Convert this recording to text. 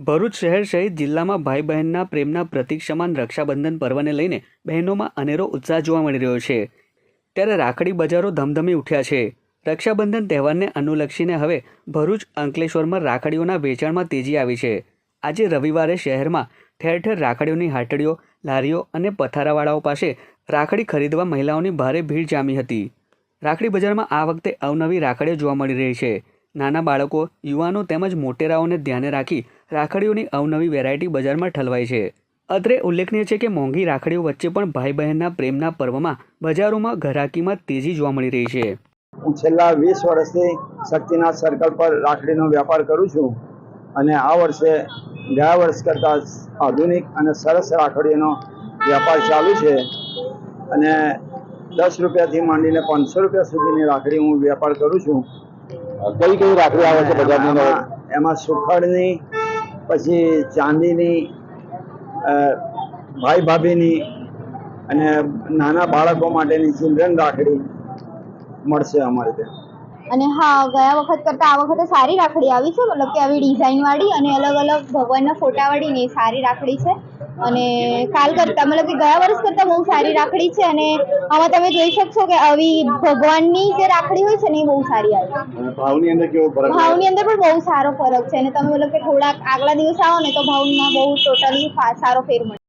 ભરૂચ શહેર સહિત જિલ્લામાં ભાઈ બહેનના પ્રેમના પ્રતિક સમાન રક્ષાબંધન પર્વને લઈને બહેનોમાં અનેરો ઉત્સાહ જોવા મળી રહ્યો છે. ત્યારે રાખડી બજારો ધમધમી ઉઠ્યા છે. રક્ષાબંધન તહેવારને અનુલક્ષીને હવે ભરૂચ અંકલેશ્વરમાં રાખડીઓના વેચાણમાં તેજી આવી છે. આજે રવિવારે શહેરમાં ઠેર ઠેર રાખડીઓની હાટડીઓ, લારીઓ અને પથારાવાળાઓ પાસે રાખડી ખરીદવા મહિલાઓની ભારે ભીડ જામી હતી. રાખડી બજારમાં આ વખતે અવનવી રાખડીઓ જોવા મળી રહી છે. નાના બાળકો, યુવાનો તેમજ મોટેરાઓને ધ્યાને રાખી રાખડીઓની અવનવી વેરાયટી બજારમાં ઠલવાઈ છે. અત્રે ઉલ્લેખનીય છે કે મોંઘી રાખડીઓ વચ્ચે પણ ભાઈ બહેનના પ્રેમના પર્વમાં બજારોમાં ઘરાકીમાં તેજી જોવા મળી રહી છે. હું છેલ્લા વીસ વર્ષથી શક્તિનાથ સર્કલ પર રાખડીનો વેપાર કરું છું અને આ વર્ષે ગયા વર્ષ કરતાં આધુનિક અને સરસ રાખડીઓનો વેપાર ચાલુ છે અને દસ રૂપિયાથી માંડીને પાંચસો રૂપિયા સુધીની રાખડી હું વેપાર કરું છું. કઈ કઈ રાખડી આવે છે બજારની એમાં એમાં સુખડની પછી ચાંદીની ભાઈ ભાભીની અને નાના બાળકો માટેની ચિલ્ડ્રન રાખડી મળશે અમારે ત્યાં. અને હા, ગયા વખત કરતાં આ વખતે સારી રાખડી આવી છે. મતલબ કે આવી ડિઝાઇન વાળી અને અલગ અલગ ભગવાનના ફોટા વાળી ને સારી રાખડી છે. અને કાલ કરતાં મતલબ કે ગયા વર્ષ કરતાં બહુ સારી રાખડી છે અને આમાં તમે જોઈ શકશો કે આવી ભગવાનની જે રાખડી હોય છે ને એ બહુ સારી આવી ભાવની અંદર કેવો ફરક ભાવની અંદર પણ બહુ સારો ફરક છે અને તમે મતલબ કે થોડાક આગલા દિવસ આવો ને તો ભાવમાં બહુ ટોટલી સારો ફેર મળે.